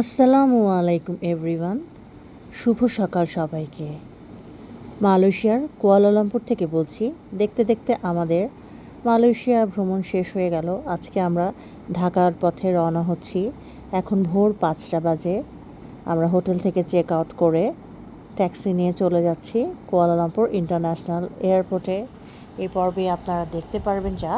আসসালামু আলাইকুম, এভরিওয়ান। শুভ সকাল সবাইকে। মালয়েশিয়ার কুয়ালালামপুর থেকে বলছি, দেখতে দেখতে আমাদের মালয়েশিয়া ভ্রমণ শেষ হয়ে গেল। আজকে আমরা ঢাকার পথে রওনা হচ্ছি। এখন ভোর পাঁচটা বাজে। আমরা হোটেল থেকে চেক আউট করে ট্যাক্সি নিয়ে চলে যাচ্ছি কুয়ালালামপুর ইন্টারন্যাশনাল এয়ারপোর্টে। এই পর্বে আপনারা দেখতে পারবেন যা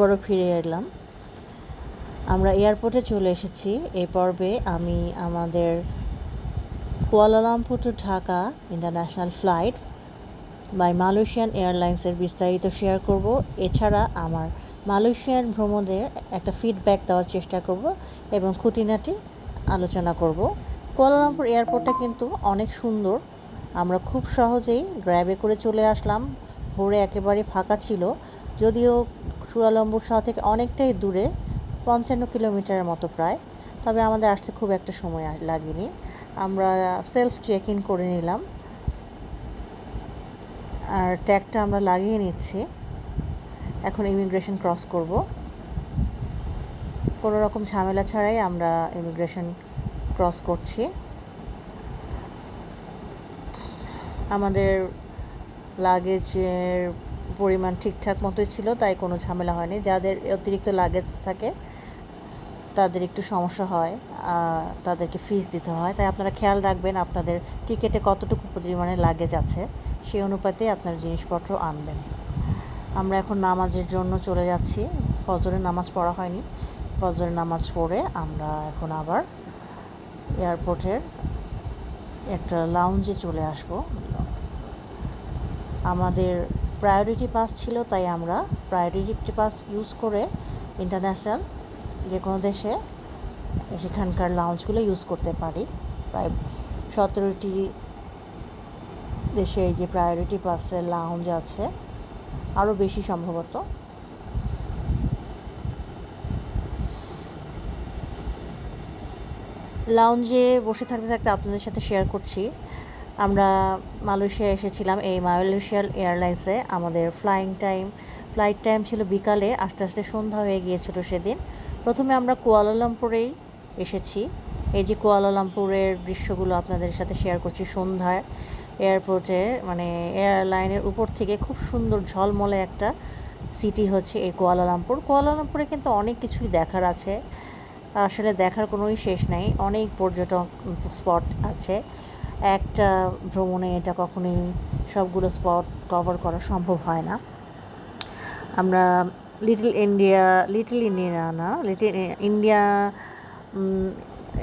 আবারও ফিরে এলাম। আমরা এয়ারপোর্টে চলে এসেছি। এই পর্বে আমি আমাদের Kuala Lumpur to Dhaka international flight by Malaysian এয়ারলাইন্সের বিস্তারিত শেয়ার করব। এছাড়া আমার মালয়েশিয়ান ভ্রমণের একটা ফিডব্যাক দেওয়ার চেষ্টা করব এবং খুঁটিনাটি আলোচনা করব। কুয়ালালামপুর এয়ারপোর্টটা কিন্তু অনেক সুন্দর। আমরা খুব সহজেই গ্র্যাবে করে চলে আসলাম। ভোরে একেবারে ফাঁকা ছিল। যদিও কুয়ালালামপুর শহর থেকে অনেকটাই দূরে, পঞ্চান্ন কিলোমিটারের মতো প্রায়। তবে আমাদের আসতে খুব একটা সময় লাগেনি। আমরা সেলফ চেক ইন করে নিলাম। আর ট্যাগটা আমরা লাগিয়ে নিচ্ছি। এখন ইমিগ্রেশন ক্রস করব। কোনো রকম ঝামেলা ছাড়াই আমরা ইমিগ্রেশন ক্রস করছি। আমাদের লাগেজের পরিমাণ ঠিকঠাক মতোই ছিল, তাই কোনো ঝামেলা হয়নি। যাদের অতিরিক্ত লাগেজ থাকে, তাদের একটু সমস্যা হয় তাদেরকে ফিস দিতে হয়। তাই আপনারা খেয়াল রাখবেন আপনাদের টিকেটে কতটুকু পরিমাণে লাগেজ আছে সেই অনুপাতে আপনার জিনিসপত্র আনবেন। আমরা এখন নামাজের জন্য চলে যাচ্ছি। ফজরের নামাজ পড়া হয়নি। ফজরের নামাজ পড়ে আমরা এখন আবার এয়ারপোর্টের একটা লাউঞ্জে চলে আসব। আমাদের প্রায়োরিটি পাস ছিল, তাই আমরা প্রায়োরিটি পাস ইউজ করে ইন্টারন্যাশনাল যে কোনো দেশে সেখানকার লাউঞ্জগুলো ইউজ করতে পারি। প্রায় সতেরোটি দেশে এই যে প্রায়োরিটি পাসের লাউঞ্জ আছে আরও বেশি সম্ভবত। লাউঞ্জে বসে থাকতে থাকতে আপনাদের সাথে শেয়ার করছি। আমরা মালয়েশিয়া এসেছিলাম এই মালয়েশিয়াল এয়ারলাইন্সে আমাদের ফ্লাইং টাইম ফ্লাইট টাইম ছিল বিকালে আস্তে আস্তে সন্ধ্যা হয়ে গিয়েছিল সেদিন। প্রথমে আমরা কুয়ালালামপুরেই এসেছি। এই যে কুয়ালালামপুরের দৃশ্যগুলো আপনাদের সাথে শেয়ার করছি সন্ধ্যায় এয়ারপোর্টে মানে এয়ারলাইনের উপর থেকে খুব সুন্দর ঝলমলে একটা সিটি হচ্ছে এই কুয়ালালামপুর। কুয়ালালামপুরে কিন্তু অনেক কিছুই দেখার আছে। আসলে দেখার কোনোই শেষ নাই। অনেক পর্যটক স্পট আছে। একটা ভ্রমণে এটা কখনোই সবগুলো স্পট কভার করা সম্ভব হয় না। আমরা লিটল ইন্ডিয়া লিটল ইন্ডিয়া না, লিটল ইন্ডিয়া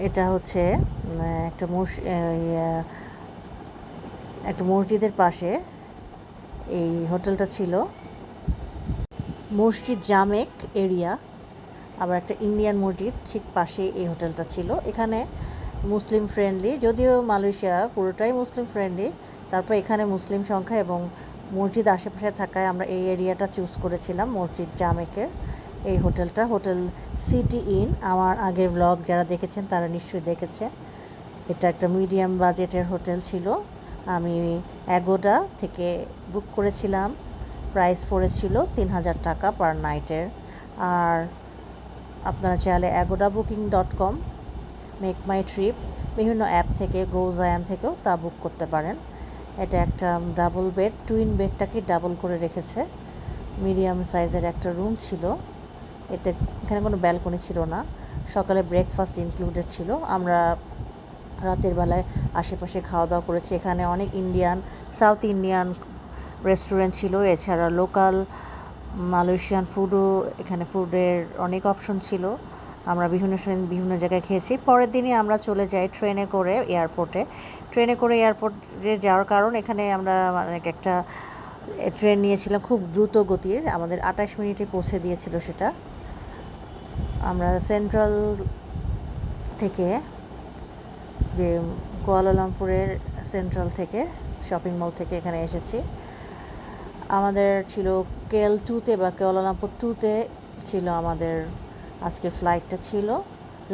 এটা হচ্ছে একটা মস একটা মসজিদের পাশে এই হোটেলটা ছিল। মসজিদ জামেক এরিয়া, আবার একটা ইন্ডিয়ান মসজিদ ঠিক পাশে এই হোটেলটা ছিল। এখানে মুসলিম ফ্রেন্ডলি যদিও মালয়েশিয়া পুরোটাই মুসলিম ফ্রেন্ডলি তারপর এখানে মুসলিম সংখ্যা এবং মসজিদ আশেপাশে থাকায় আমরা এই এরিয়াটা চুজ করেছিলাম, মসজিদ জামেকের, এই হোটেলটা, হোটেল সিটি ইন। আমার আগের ব্লগ যারা দেখেছেন তারা নিশ্চয়ই দেখেছে। এটা একটা মিডিয়াম বাজেটের হোটেল ছিল। আমি এগোডা থেকে বুক করেছিলাম। প্রাইস পড়েছিল তিন হাজার টাকা পার নাইটের আর আপনারা চাইলে Agoda booking dot com make my trip বিভিন্ন অ্যাপ থেকে গোজায়ান থেকেও তা বুক করতে পারেন। এটা একটা ডাবল বেড টুইন বেডটাকে ডাবল করে রেখেছে। মিডিয়াম সাইজের একটা রুম ছিল। এতে এখানে কোনো ব্যালকনি ছিল না। সকালে ব্রেকফাস্ট ইনক্লুডেড ছিল। আমরা রাতের বেলায় আশেপাশে খাওয়া দাওয়া করেছি। এখানে অনেক ইন্ডিয়ান সাউথ ইন্ডিয়ান রেস্টুরেন্ট ছিল। এছাড়া লোকাল মালয়েশিয়ান ফুডও এখানে ফুডের অনেক অপশন ছিল। আমরা বিভিন্ন বিভিন্ন জায়গায় খেয়েছি। পরের দিনই আমরা চলে যাই ট্রেনে করে এয়ারপোর্টে। ট্রেনে করে এয়ারপোর্টে যাওয়ার কারণ এখানে আমরা মানে একটা ট্রেন নিয়েছিলাম খুব দ্রুত গতির। আমাদের আঠাশ মিনিটে পৌঁছে দিয়েছিল সেটা। আমরা সেন্ট্রাল থেকে যে কুয়ালালামপুরের সেন্ট্রাল থেকে শপিং মল থেকে এখানে এসেছি। আমাদের ছিল কেএল টুতে বা কুয়ালালামপুর টুতে ছিল আমাদের আজকের ফ্লাইটটা ছিল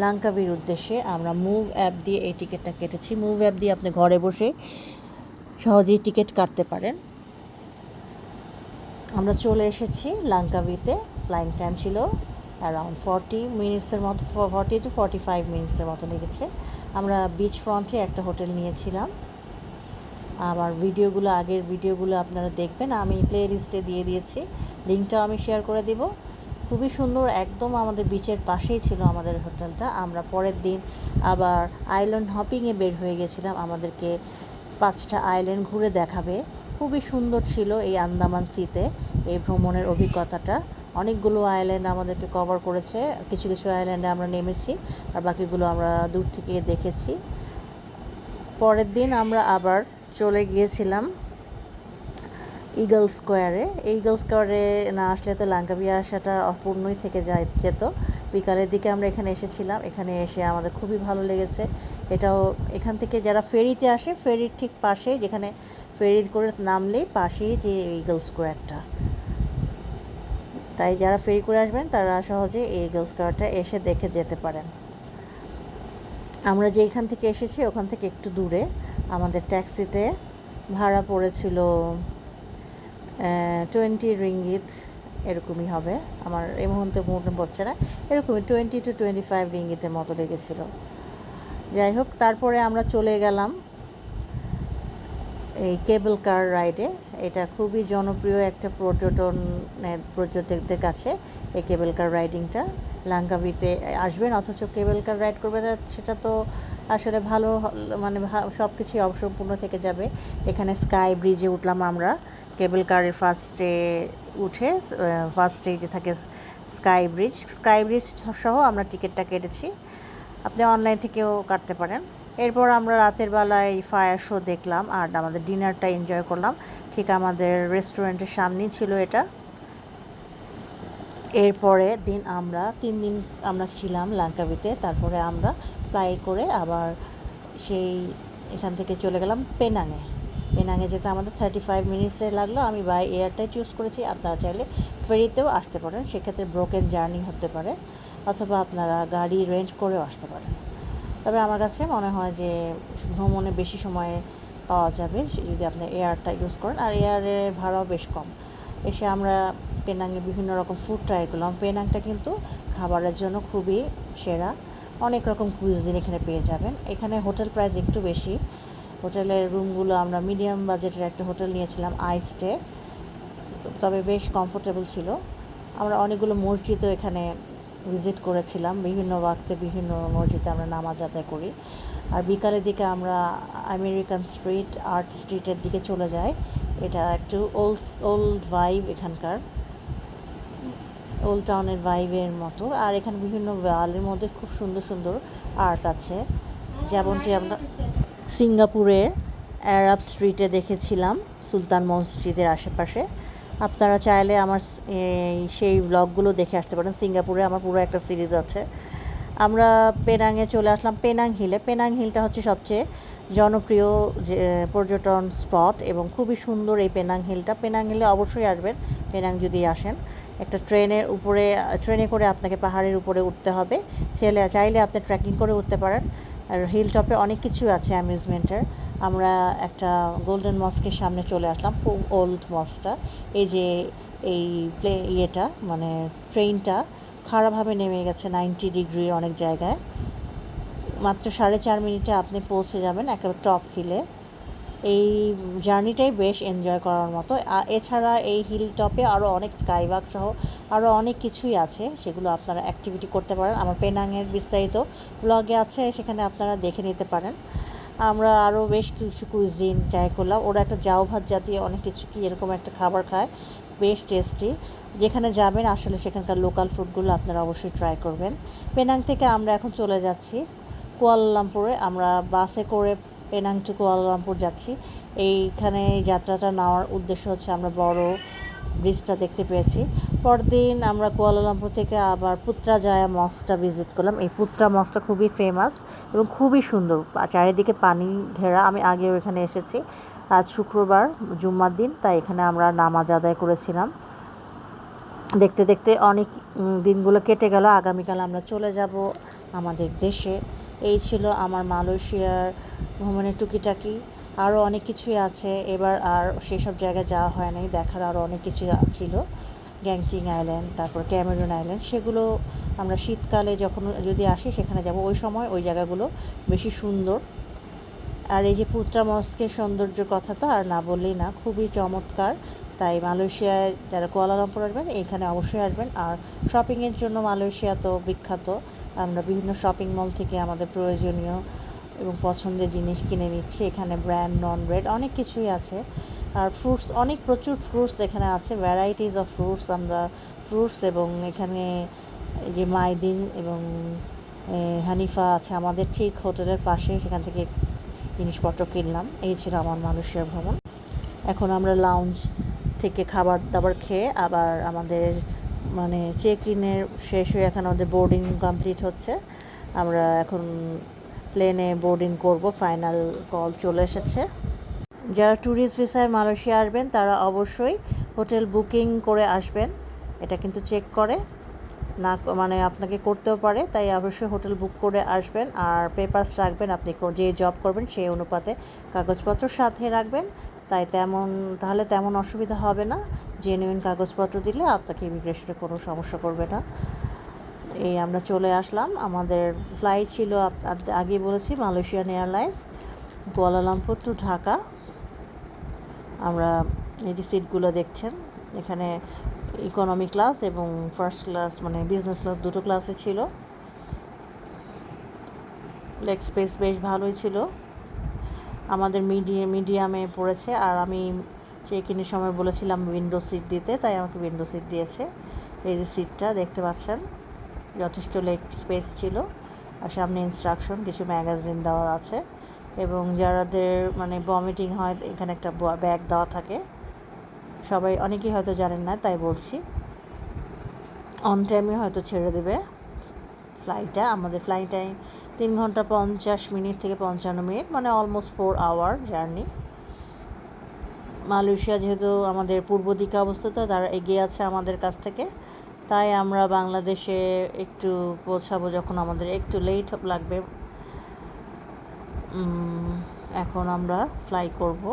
লাঙ্কাবির উদ্দেশ্যে। আমরা মুভ অ্যাপ দিয়ে এই টিকিটটা কেটেছি। মুভ অ্যাপ দিয়ে আপনি ঘরে বসে সহজেই টিকিট কাটতে পারেন। আমরা চলে এসেছি লাঙ্কাবিতে। ফ্লাইং টাইম ছিল অ্যারাউন্ড ফর্টি মিনিটসের মতো ফর্টি টু ফর্টি ফাইভ মিনিটসের মতো লেগেছে। আমরা বিচ ফ্রন্টে একটা হোটেল নিয়েছিলাম। আমার ভিডিওগুলো আগের ভিডিওগুলো আপনারা দেখবেন। আমি প্লে লিস্টে দিয়ে দিয়েছি। লিঙ্কটাও আমি শেয়ার করে দেব। খুবই সুন্দর, একদম আমাদের বিচের পাশেই ছিল আমাদের হোটেলটা। আমরা পরের দিন আবার আইল্যান্ড হপিংয়ে বের হয়ে গেছিলাম। আমাদেরকে পাঁচটা আইল্যান্ড ঘুরে দেখাবে। খুবই সুন্দর ছিল এই আন্দামান সিতে, এই ভ্রমণের অভিজ্ঞতাটা। অনেকগুলো আইল্যান্ড আমাদেরকে কভার করেছে। কিছু কিছু আইল্যান্ডে আমরা নেমেছি আর বাকিগুলো আমরা দূর থেকে দেখেছি। পরের দিন আমরা আবার চলে গিয়েছিলাম ইগল স্কোয়ারে ইগল স্কোয়ারে না আসলে তো লাঙ্কাবিয়া আসাটা অপূর্ণই থেকে যায় যেত। বিকালের দিকে আমরা এখানে এসেছিলাম। এখানে এসে আমাদের খুবই ভালো লেগেছে। এটাও এখান থেকে যারা ফেরিতে আসে, ফেরির ঠিক পাশে, যেখানে ফেরি করে নামলেই পাশেই যে ইগল স্কোয়ারটা তাই যারা ফেরি করে আসবেন, তারা সহজে এই ইগল স্কোয়ারটা এসে দেখে যেতে পারেন। আমরা যেখান থেকে এসেছি, ওখান থেকে একটু দূরে। আমাদের ট্যাক্সিতে ভাড়া পড়েছিল টোয়েন্টি রিঙ্গিত এরকমই হবে। আমার এই মুহূর্তে মনে পড়ছে না। এরকমই টোয়েন্টি টু টোয়েন্টি ফাইভ রিঙ্গিতের মতো লেগেছিল। যাই হোক, তারপরে আমরা চলে গেলাম এই কেবল কার রাইডে এটা খুবই জনপ্রিয় একটা পর্যটনের পর্যটকদের কাছে এই কেবল কার রাইডিংটা লাঙ্কাবিতে আসবেন, অথচ কেবল কার রাইড করবেন সেটা তো আসলে ভালো মানে সব কিছুই অসম্পূর্ণ থেকে যাবে। এখানে স্কাই ব্রিজে উঠলাম আমরা। কেবল কারের ফার্স্টে উঠে ফার্স্টে যে থাকে স্কাই ব্রিজ স্কাই ব্রিজ সহ আমরা টিকিটটা কেটেছি। আপনি অনলাইন থেকেও কাটতে পারেন। এরপর আমরা রাতের বেলায় ফায়ার শো দেখলাম আর আমাদের ডিনারটা এনজয় করলাম। ঠিক আমাদের রেস্টুরেন্টের সামনেই ছিল এটা। এরপরে দিন আমরা, তিন দিন আমরা ছিলাম লাঙ্কাবিতে। তারপরে আমরা ফ্লাই করে আবার সেই এখান থেকে চলে গেলাম পেনাঙে। পেনাঙে যেতে আমাদের থার্টি ফাইভ মিনিটসে লাগল। আমি বাই এয়ারটাই চুজ করেছি। আপনারা চাইলে ফেরিতেও আসতে পারেন। সেক্ষেত্রে ব্রোকেন জার্নি হতে পারে অথবা আপনারা গাড়ি রেন্ট করেও আসতে পারেন। তবে আমার কাছে মনে হয় যে ভ্রমণে বেশি সময় পাওয়া যাবে যদি আপনি এয়ারটা ইউজ করেন। আর এয়ারের ভাড়াও বেশ কম। এসে আমরা পেনাঙে বিভিন্ন রকম ফুড ট্রাই করলাম। পেনাংটা কিন্তু খাবারের জন্য খুবই সেরা। অনেক রকম কুইজিন এখানে পেয়ে যাবেন। এখানে হোটেল প্রাইস একটু বেশি। হোটেলের রুমগুলো আমরা মিডিয়াম বাজেটের একটা হোটেল নিয়েছিলাম, আইস্টে। তবে বেশ কমফোর্টেবল ছিল। আমরা অনেকগুলো মসজিদও এখানে ভিজিট করেছিলাম। বিভিন্ন ওয়াক্তে বিভিন্ন মসজিদে আমরা নামাজ আদায় করি। আর বিকালের দিকে আমরা আমেরিকান স্ট্রিট আর্ট স্ট্রিটের দিকে চলে যাই। এটা একটু ওল্ড ওল্ড ভাইব এখানকার। ওল্ড টাউনের ভাইবের মতো। আর এখানে বিভিন্ন ওয়ালের মধ্যে খুব সুন্দর সুন্দর আর্ট আছে। যেমনটি আমরা সিঙ্গাপুরের অ্যারাব স্ট্রিটে দেখেছিলাম, সুলতান মসজিদের আশেপাশে। আপনারা চাইলে আমার সেই ব্লগগুলো দেখে আসতে পারেন। সিঙ্গাপুরে আমার পুরো একটা সিরিজ আছে। আমরা পেনাংয়ে চলে আসলাম পেনাং হিলে। পেনাং হিলটা হচ্ছে সবচেয়ে জনপ্রিয় যে পর্যটন স্পট এবং খুবই সুন্দর এই পেনাং হিলটা। পেনাং হিলে অবশ্যই আসবেন। পেনাং যদি আসেন, একটা ট্রেনের উপরে, ট্রেনে করে আপনাকে পাহাড়ের উপরে উঠতে হবে। ছেলে, চাইলে আপনি ট্রেকিং করে উঠতে পারেন। আর হিল টপে অনেক কিছু আছে অ্যামিউজমেন্টের আমরা একটা গোল্ডেন মস্কের সামনে চলে আসলাম ওল্ড মস্কটা এই যে এই প্লে ইয়েটা মানে ট্রেনটা খারাপভাবে নেমে গেছে নাইনটি ডিগ্রির অনেক জায়গায়। মাত্র সাড়ে চার মিনিটে আপনি পৌঁছে যাবেন একেবারে টপ হিলে এই জার্নিটাই বেশ এনজয় করার মতো। এছাড়া এই হিল টপে আরও অনেক স্কাইওয়াক সহ আরও অনেক কিছুই আছে, সেগুলো আপনারা অ্যাক্টিভিটি করতে পারেন। আমার পেনাংয়ের বিস্তারিত ব্লগে আছে, সেখানে আপনারা দেখে নিতে পারেন। আমরা আরও বেশ কিছু কুইজিন ট্রাই করলাম। ওরা একটা জাউ ভাত জাতীয় অনেক কিছু কি এরকম একটা খাবার খায়, বেশ টেস্টি যেখানে যাবেন, আসলে সেখানকার লোকাল ফুডগুলো আপনারা অবশ্যই ট্রাই করবেন। পেনাং থেকে আমরা এখন চলে যাচ্ছি। কুয়ালালামপুরে আমরা বাসে করে পেনাং টু কুয়ালালামপুর যাচ্ছি। এইখানে যাত্রাটা নেওয়ার উদ্দেশ্য হচ্ছে আমরা বড় ব্রিজটা দেখতে পেয়েছি। পরদিন আমরা কুয়ালালামপুর থেকে আবার পুত্রাজায়া মসটা ভিজিট করলাম। এই পুত্রা মসটা খুবই ফেমাস এবং খুবই সুন্দর। চারিদিকে পানি ঘেরা। আমি আগেও এখানে এসেছি। আজ শুক্রবার, জুম্মার দিন, তাই এখানে আমরা নামাজ আদায় করেছিলাম। দেখতে দেখতে অনেক দিনগুলো কেটে গেল। আগামীকাল আমরা চলে যাব আমাদের দেশে। এই ছিল আমার মালয়েশিয়ার ভ্রমণের টুকিটাকি। আরও অনেক কিছুই আছে। এবার আর সেসব জায়গায় যাওয়া হয় নাই। দেখার আরও অনেক কিছু ছিল। গ্যাংটিং আইল্যান্ড, তারপর ক্যামেরুন আইল্যান্ড, সেগুলো আমরা শীতকালে যখন যদি আসি, সেখানে যাব। ওই সময় ওই জায়গাগুলো বেশি সুন্দর। আর এই যে পুত্রা মস্কের সৌন্দর্যের কথা তো আর না বললেই না, খুবই চমৎকার। তাই মালয়েশিয়ায় যারা কুয়ালালামপুর আসবেন, এখানে অবশ্যই আসবেন। আর শপিংয়ের জন্য মালয়েশিয়া তো বিখ্যাত। আমরা বিভিন্ন শপিং মল থেকে আমাদের প্রয়োজনীয় এবং পছন্দের জিনিস কিনে নিচ্ছি। এখানে ব্র্যান্ড নন ব্রেড অনেক কিছুই আছে। আর ফ্রুটস, অনেক প্রচুর ফ্রুটস এখানে আছে। ভ্যারাইটিস অফ ফ্রুটস আমরা ফ্রুটস এবং এখানে যে মাইদিন এবং হানিফা আছে আমাদের ঠিক হোটেলের পাশে। সেখান থেকে জিনিসপত্র কিনলাম। এই ছিল আমার মানুষের ভ্রমণ। এখন আমরা লাউঞ্জ থেকে খাবার দাবার খেয়ে আবার আমাদের মানে চেক ইনের শেষ হয়ে এখন আমাদের বোর্ডিং কমপ্লিট হচ্ছে। আমরা এখন প্লেনে বোর্ডিং করব ফাইনাল কল চলে এসেছে। যারা ট্যুরিস্ট ভিসায় মালয়েশিয়া আসবেন, তারা অবশ্যই হোটেল বুকিং করে আসবেন। এটা কিন্তু চেক করে। না মানে আপনাকে করতেও পারে, তাই অবশ্যই হোটেল বুক করে আসবেন আর পেপারস রাখবেন, আপনি যে জব করবেন সেই অনুপাতে কাগজপত্র সাথে রাখবেন, তাই তেমন, তাহলে তেমন অসুবিধা হবে না জেনুইন কাগজপত্র দিলে আপনাকে ইমিগ্রেশনে কোনো সমস্যা করবে না। এই আমরা চলে আসলাম, আমাদের ফ্লাইট ছিল আগেই বলেছি Malaysian airlines Kuala Lumpur to Dhaka আমরা এই যে সিটগুলো দেখছেন, এখানে ইকোনমি ক্লাস এবং ফার্স্ট ক্লাস মানে বিজনেস ক্লাস দুটো ক্লাসে ছিল। লেগ স্পেস বেশ ভালোই ছিল। আমাদের মিডিয়াম মিডিয়ামে পড়েছে আর আমি চেক ইনের সময় বলেছিলাম উইন্ডো সিট দিতে, তাই আমাকে উইন্ডো সিট দিয়েছে। এই যে সিটটা দেখতে পাচ্ছেন, যথেষ্ট লেগ স্পেস ছিল। আর সামনে ইনস্ট্রাকশন কিছু ম্যাগাজিন দেওয়া আছে। এবং যারাদের মানে ভমিটিং হয়, এখানে একটা ব্যাগ দেওয়া থাকে। সবাই অনেকেই হয়তো জানেন না, তাই বলছি। অন টাইমে হয়তো ছেড়ে দেবে। ফ্লাইটটা আমাদের ফ্লাইট টাইম তিন ঘণ্টা পঞ্চাশ মিনিট থেকে পঞ্চান্ন মিনিট মানে almost four hour journey Malaysia যেহেতু আমাদের পূর্ব দিকে অবস্থিত, তারা এগিয়ে আছে আমাদের কাছ থেকে। তাই আমরা বাংলাদেশে একটু পৌঁছাবো যখন আমাদের একটু লেট লাগবে। এখন আমরা ফ্লাই করব।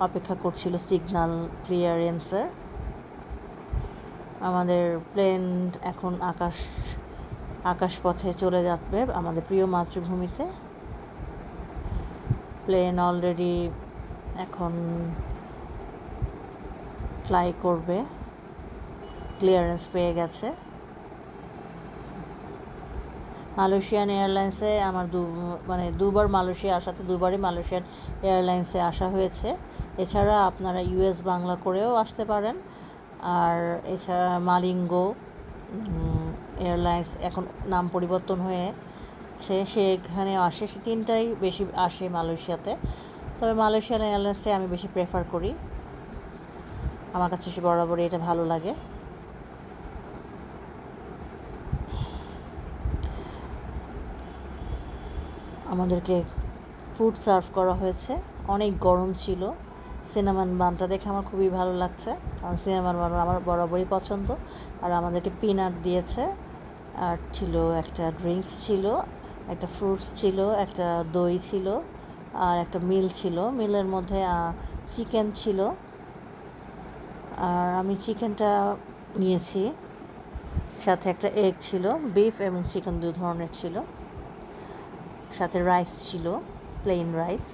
অপেক্ষা করছিল সিগন্যাল ক্লিয়ারেন্সের। আমাদের প্লেন এখন আকাশ, আকাশপথে চলে যাবে আমাদের প্রিয় মাতৃভূমিতে। প্লেন অলরেডি এখন ফ্লাই করবে। ক্লিয়ারেন্স পেয়ে গেছে। মালয়েশিয়ান এয়ারলাইন্সে আমার দু মানে দুবার মালয়েশিয়া আসাতে দুবারই মালয়েশিয়ান এয়ারলাইন্সে আসা হয়েছে। এছাড়া আপনারা ইউএস বাংলা করেও আসতে পারেন। আর এছাড়া মালিঙ্গো এয়ারলাইন্স এখন নাম পরিবর্তন হয়েছে। সেখানে আসে, সে তিনটাই বেশি আসে মালয়েশিয়াতে। তবে মালয়েশিয়ান এয়ারলাইন্সটাই আমি বেশি প্রেফার করি। আমার কাছে বরাবরই এটা ভালো লাগে। আমাদেরকে ফুড সার্ভ করা হয়েছে। অনেক গরম ছিল। সিনেমান বানটা দেখে আমার খুবই ভালো লাগছে। কারণ সিনেমান বান আমার বরাবরই পছন্দ। আর আমাদেরকে পিনাট দিয়েছে। আর ছিল একটা ড্রিঙ্কস ছিল, একটা ফ্রুটস ছিল, একটা দই ছিল, আর একটা মিল ছিল। মিলের মধ্যে চিকেন ছিল। আর আমি চিকেনটা নিয়েছি। সাথে একটা এগ ছিল বিফ এবং চিকেন দু ধরনের ছিল। সাথে রাইস ছিল প্লেন রাইস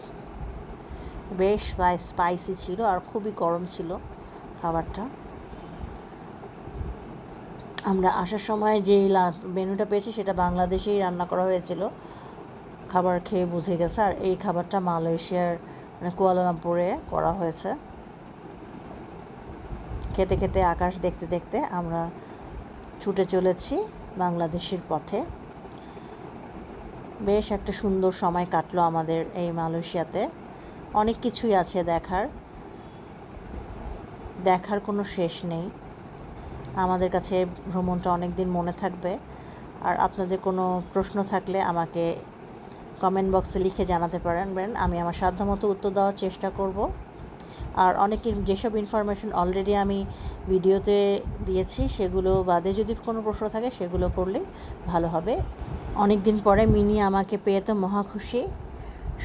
বেশ স্পাইসি ছিল আর খুবই গরম ছিল খাবারটা। আমরা আসার সময় যে মেনুটা পেয়েছি সেটা বাংলাদেশেই রান্না করা হয়েছিল। খাবার খেয়ে বুঝে গেছে আর এই খাবারটা মালয়েশিয়ার মানে কুয়ালালামপুরে করা হয়েছে। খেতে খেতে আকাশ দেখতে দেখতে আমরা ছুটে চলেছি বাংলাদেশের পথে। বেশ একটা সুন্দর সময় কাটলো আমাদের এই মালয়েশিয়াতে। অনেক কিছুই আছে দেখার। দেখার কোনো শেষ নেই। আমাদের কাছে ভ্রমণটা অনেক দিন মনে থাকবে। আর আপনাদের কোনো প্রশ্ন থাকলে আমাকে কমেন্ট বক্সে লিখে জানাতে পারেন। আমি আমার সাধ্যমতো উত্তর দেওয়ার চেষ্টা করব। আর অনেক যেসব ইনফরমেশন অলরেডি আমি ভিডিওতে দিয়েছি, সেগুলো বাদে যদি কোনো প্রশ্ন থাকে, সেগুলো করলে ভালো হবে। অনেক দিন পরে মিনি আমাকে পেয়ে তো মহা খুশি।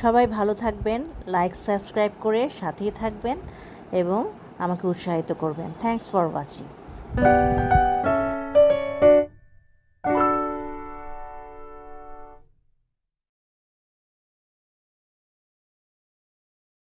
সবাই ভালো থাকবেন লাইক সাবস্ক্রাইব করে সাথেই থাকবেন এবং আমাকে উৎসাহিত করবেন। Thanks for watching